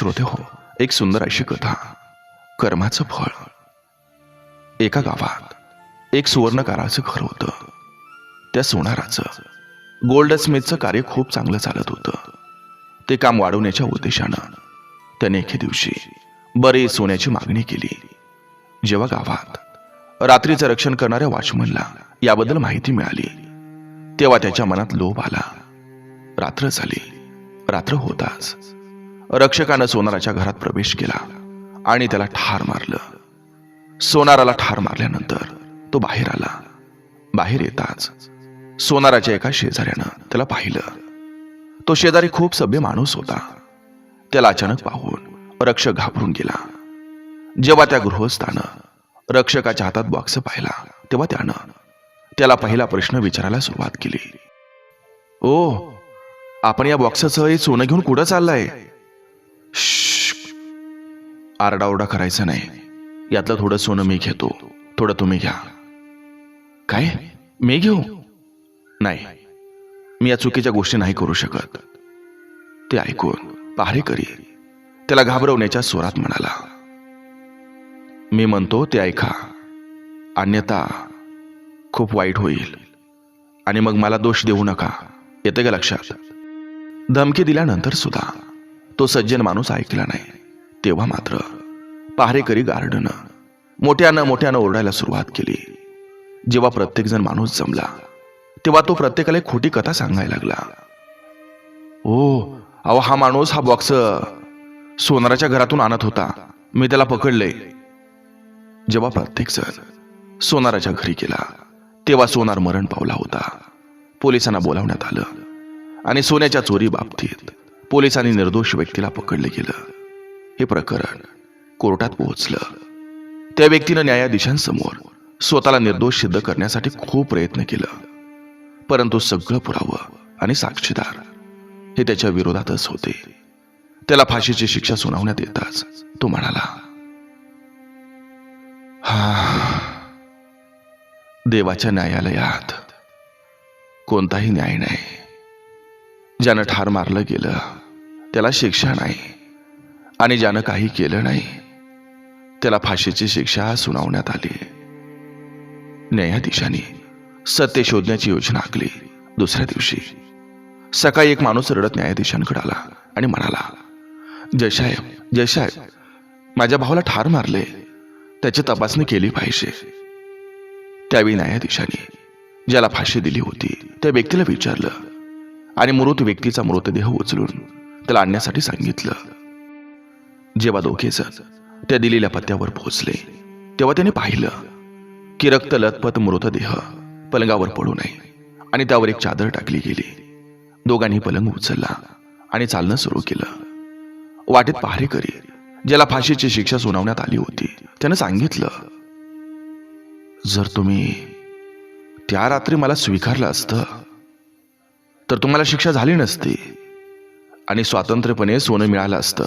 श्रोते हो एक सुंदर अशी कथा. कर्माचं फळ. एका गावात एक सुवर्णकाराचं घर होतं. त्या सोनाराचं गोल्ड स्मिथचं कार्य खूप चांगलं चालत होतं. ते काम वाढवण्याच्या उद्देशानं त्याने एके दिवशी बरे सोन्याची मागणी केली. जेव्हा गावात रात्रीचं रक्षण करणाऱ्या वॉचमनला याबद्दल माहिती मिळाली तेव्हा त्याच्या मनात लोभ आला. रात्र झाली. रात्र होताच रक्षकानं सोनाराच्या घरात प्रवेश केला आणि त्याला ठार मारलं. सोनाराला ठार मारल्यानंतर तो बाहेर आला. बाहेर येताच सोनाराच्या एका शेजाऱ्यानं त्याला पाहिलं. तो शेजारी खूप सभ्य माणूस होता. त्याला अचानक पाहून रक्षक घाबरून गेला. जेव्हा त्या गृहस्थानं रक्षकाच्या हातात बॉक्स पाहिला तेव्हा त्यानं त्याला पहिला प्रश्न विचारायला सुरुवात केली. ओ आपण या बॉक्सचं हे सोनं घेऊन कुठं चाललंय? आरडाओरडा करायचा नाही यातलं थोडं सोनं मी घेतो थोडं तुम्ही घ्या काय मी घेऊ नाही मी या चुकीच्या गोष्टी नाही करू शकत ते ऐकून पहारेकरी त्याला घाबरवण्याच्या स्वरात म्हणाला मी म्हणतो ते ऐका अन्यथा खूप वाईट होईल आणि मग मला दोष देऊ नका येते का लक्षात धमकी दिल्यानंतर सुद्धा तो सज्जन माणूस ऐकला नाही. तेव्हा मात्र पहारेकरी गार्डनं मोठ्यानं मोठ्यानं ओरडायला सुरुवात केली. जेव्हा प्रत्येकजण माणूस जमला तेव्हा तो प्रत्येकाला खोटी कथा सांगायला लागला. ओ अहो हा माणूस हा बॉक्स सोनाराच्या घरातून आणत होता. मी त्याला पकडले. जेव्हा प्रत्येकजण सोनाराच्या घरी गेला तेव्हा सोनार मरण पावला होता. पोलिसांना बोलावण्यात आलं आणि सोन्याच्या चोरी बाबतीत पोलिसांनी निर्दोष व्यक्तीला पकडले गेलं. हे प्रकरण कोर्टात पोहोचलं. त्या व्यक्तीनं न्यायाधीशांसमोर स्वतःला निर्दोष सिद्ध करण्यासाठी खूप प्रयत्न केलं. परंतु सगळं पुरावं आणि साक्षीदार हे त्याच्या विरोधातच होते. त्याला फाशीची शिक्षा सुनावण्यात येताच तो म्हणाला हा देवाच्या न्यायालयात कोणताही न्याय नाही. ज्यानं ठार मारलं गेलं त्याला शिक्षा नाही. आणि ज्यानं काही केलं नाही त्याला फाशीची शिक्षा सुनावण्यात आली. न्यायाधीशांनी सत्य शोधण्याची योजना आखली दुसऱ्या दिवशी. सकाळी एक माणूस रडत न्यायाधीशांकडे आला आणि म्हणाला जयसाहेब जयसाहेब माझ्या भावाला ठार मारले. त्याची तपासणी केली पाहिजे. त्यावेळी न्यायाधीशांनी ज्याला फाशी दिली होती त्या व्यक्तीला विचारलं आणि मृत व्यक्तीचा मृतदेह उचलून त्याला आणण्यासाठी सांगितलं. जेव्हा दोघेच त्या दिलेल्या पत्त्यावर पोहोचले तेव्हा त्याने पाहिलं की रक्त लथपत मृतदेह पलंगावर पडू नये आणि त्यावर एक चादर टाकली गेली. दोघांनी पलंग उचलला आणि चालणं सुरू केलं. वाटेत पहारेकरी ज्याला फाशीची शिक्षा सुनावण्यात आली होती त्यानं सांगितलं जर तुम्ही त्या रात्री मला स्वीकारलं असतं तर तुम्हाला शिक्षा झाली नसती. आणि स्वातंत्र्यपणे सोनं मिळालं असतं.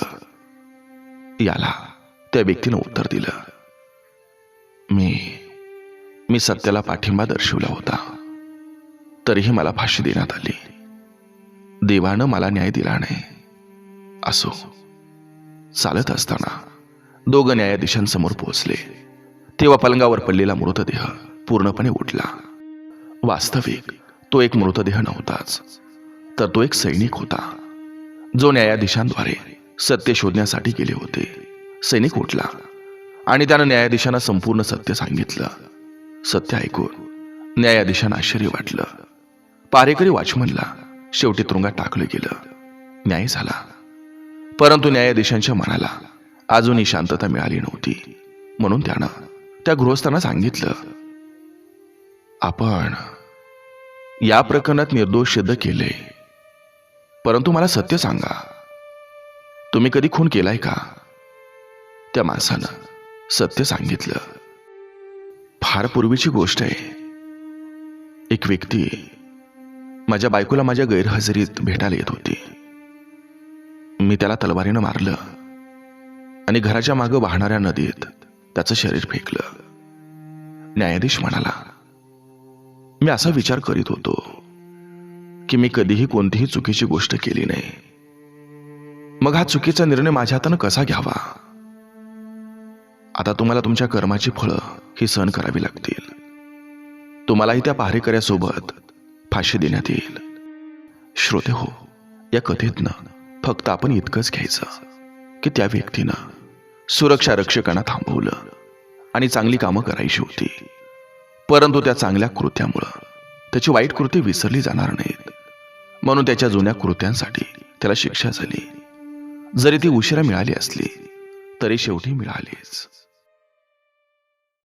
याला त्या व्यक्तीनं उत्तर दिलं. मी मी सत्याला पाठिंबा दर्शवला होता. तरीही मला फाशी देण्यात आली. देवानं मला न्याय दिला नाही. असो चालत असताना दोघं न्यायाधीशांसमोर पोहोचले. तेव्हा पलंगावर पडलेला मृतदेह पूर्णपणे उठला वास्तविक तो एक मृतदेह नव्हताच तर तो एक सैनिक होता जो न्यायाधीशांद्वारे सत्य शोधण्यासाठी गेले होते. सैनिक उठला आणि त्यानं न्यायाधीशांना संपूर्ण सत्य सांगितलं. सत्य ऐकून न्यायाधीशांना आश्चर्य वाटलं. पारेकरी वॉचमनला शेवटी तुरुंगात टाकलं गेलं. न्याय झाला. परंतु न्यायाधीशांच्या मनाला अजूनही शांतता मिळाली नव्हती. म्हणून त्यानं त्या गृहस्थांना सांगितलं आपण या प्रकरणात निर्दोष सिद्ध केले. परंतु मला सत्य सांगा. तुम्ही कधी खून केलाय का? त्या माणसानं सत्य सांगितलं. फार पूर्वीची गोष्ट आहे. एक व्यक्ती माझ्या बायकोला माझ्या गैरहजेरीत भेटायला येत होती. मी त्याला तलवारीनं मारलं आणि घराच्या मागं वाहणाऱ्या नदीत त्याचं शरीर फेकलं. न्यायाधीश म्हणाला मी असा विचार करीत होतो की मी कधीही कोणतीही चुकीची गोष्ट केली नाही. मग हा चुकीचा निर्णय माझ्या हातानं कसा घ्यावा? आता तुम्हाला तुमच्या कर्माची फळं ही सहन करावी लागतील. तुम्हालाही त्या पहारेकऱ्यासोबत फाशी देण्यात येईल. श्रोते हो या कथेतनं फक्त आपण इतकंच घ्यायचं की त्या व्यक्तीनं सुरक्षा रक्षकांना थांबवलं आणि चांगली कामं करायची होती. परंतु त्या चांगल्या कृत्यामुळं. त्याची वाईट कृती विसरली जाणार नाहीत. म्हणून त्याच्या जुन्या कृत्यांसाठी त्याला शिक्षा झाली. जरी ती उशिरा मिळाली असली तरी शेवटी मिळालीच.